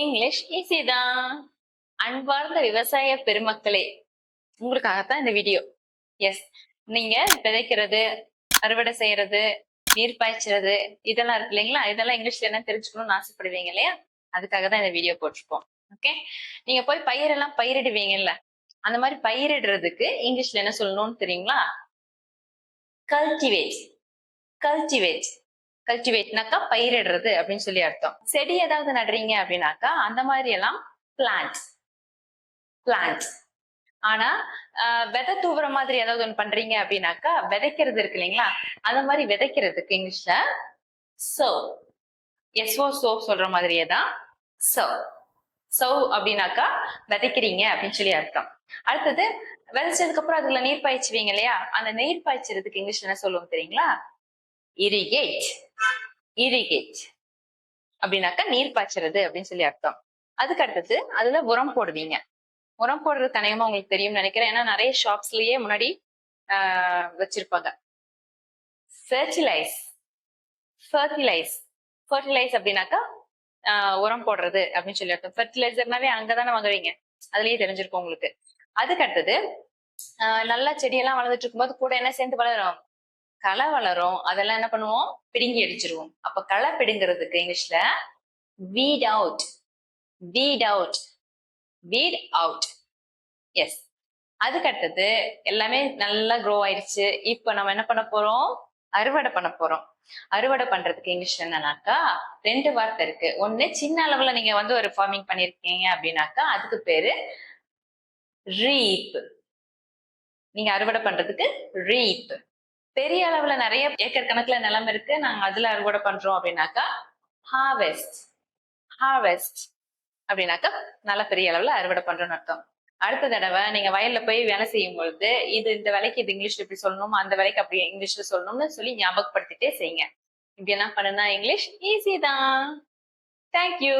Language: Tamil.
இங்கிலீஷ் ஈஸி தான். அன்பார்ந்த விவசாய பெருமக்களே உங்களுக்காகத்தான் இந்த வீடியோ எஸ் நீங்க விதைக்கிறது அறுவடை செய்யறது நீர் பாய்ச்சுறது இதெல்லாம் இருக்கு இல்லைங்களா? இதெல்லாம் இங்கிலீஷ்ல என்ன தெரிஞ்சுக்கணும்னு ஆசைப்படுவீங்க இல்லையா? அதுக்காக தான் இந்த வீடியோ போட்டிருப்போம். ஓகே நீங்க போய் பயிரெல்லாம் பயிரிடுவீங்கல்ல? அந்த மாதிரி பயிரிடுறதுக்கு இங்கிலீஷ்ல என்ன சொல்லணும்னு தெரியுங்களா? கல்டிவேட் கல்டிவேட் கல்டிவேட்னாக்கா பயிரிடுறது அப்படின்னு சொல்லி அர்த்தம். செடி ஏதாவது நடுறீங்க அப்படின்னாக்கா அந்த மாதிரி எல்லாம் பிளான்ட் பிளான்ட் ஆனா விதை தூவுற மாதிரி ஏதாவது ஒன்று பண்றீங்க அப்படின்னாக்கா விதைக்கிறது இருக்கு இல்லைங்களா? அந்த மாதிரி விதைக்கிறதுக்கு இங்கிலீஷ்ல சோ எஸ்ஓ சோ சொல்ற மாதிரியே தான் சோ சோ அப்படின்னாக்கா விதைக்கிறீங்க அப்படின்னு சொல்லி அர்த்தம். அடுத்தது விதைச்சதுக்கு அப்புறம் அதுல நீர் பாய்ச்சுவீங்க இல்லையா? அந்த நீர் பாய்ச்சறதுக்கு இங்கிலீஷ்ல என்ன சொல்லுவோம் தெரியுங்களா? இரிகேட் இரிகேட் அப்படின்னாக்கா நீர் பாய்ச்சறது அப்படின்னு சொல்லி அர்த்தம். அதுக்கு அடுத்தது அதுல உரம் போடுவீங்க. உரம் போடுறது தனியமா உங்களுக்கு தெரியும்னு நினைக்கிறேன். ஏன்னா நிறைய ஷாப்ஸ்லயே முன்னாடி ஆஹ், வச்சிருப்பாங்க. ஃபெர்டிலைஸ் ஃபெர்டிலைஸ் ஃபெர்டிலைஸ் அப்படின்னாக்கா ஆஹ், உரம் போடுறது அப்படின்னு சொல்லி அர்த்தம். ஃபெர்டிலைசர்னாவே அங்கதானே வாங்குவீங்க. அதுலயே தெரிஞ்சிருக்கும் உங்களுக்கு. அதுக்கு அடுத்தது ஆஹ், நல்லா செடியெல்லாம் வளர்ந்துட்டு இருக்கும்போது கூட என்ன சேர்ந்து வளரும்? களை வளரும் அதெல்லாம் என்ன பண்ணுவோம்? பிடுங்கி அடிச்சிருவோம் அப்ப களை பிடுங்கிறதுக்கு இங்கிலீஷ்ல வீட் அவுட் வீட் அவுட் வீட் அவுட் எஸ் அதுக்கடுத்தது எல்லாமே நல்லா க்ரோ ஆயிடுச்சு இப்போ நம்ம என்ன பண்ண போறோம்? அறுவடை பண்ண போறோம். அறுவடை பண்றதுக்கு இங்கிலீஷ் என்னன்னாக்கா ரெண்டு வார்த்தை இருக்கு. ஒண்ணு சின்ன அளவுல நீங்க வந்து ஒரு ஃபார்மிங் பண்ணிருக்கீங்க அப்படின்னாக்கா அதுக்கு பேரு ரீப் நீங்க அறுவடை பண்றதுக்கு ரீப் பெரிய அளவுல நிறைய ஏக்கர் கணக்குல நிலம் இருக்கு. நாங்க அதுல அறுவடை பண்றோம் அப்படின்னாக்கா ஹார்வெஸ்ட் ஹார்வெஸ்ட் அப்படின்னாக்கா நல்ல பெரிய அளவுல அறுவடை பண்றோம்னு அர்த்தம். அடுத்த தடவை நீங்க வயல்ல போய் வேலை செய்யும் பொழுது இது இந்த வேலைக்கு இது இங்கிலீஷ்ல இப்படி சொல்லணும் அந்த வேலைக்கு அப்படி இங்கிலீஷ்ல சொல்லணும்னு சொல்லி ஞாபகப்படுத்திட்டே செய்யுங்க. இப்படி என்ன பண்ணுனா இங்கிலீஷ் ஈஸி தான். தேங்க்யூ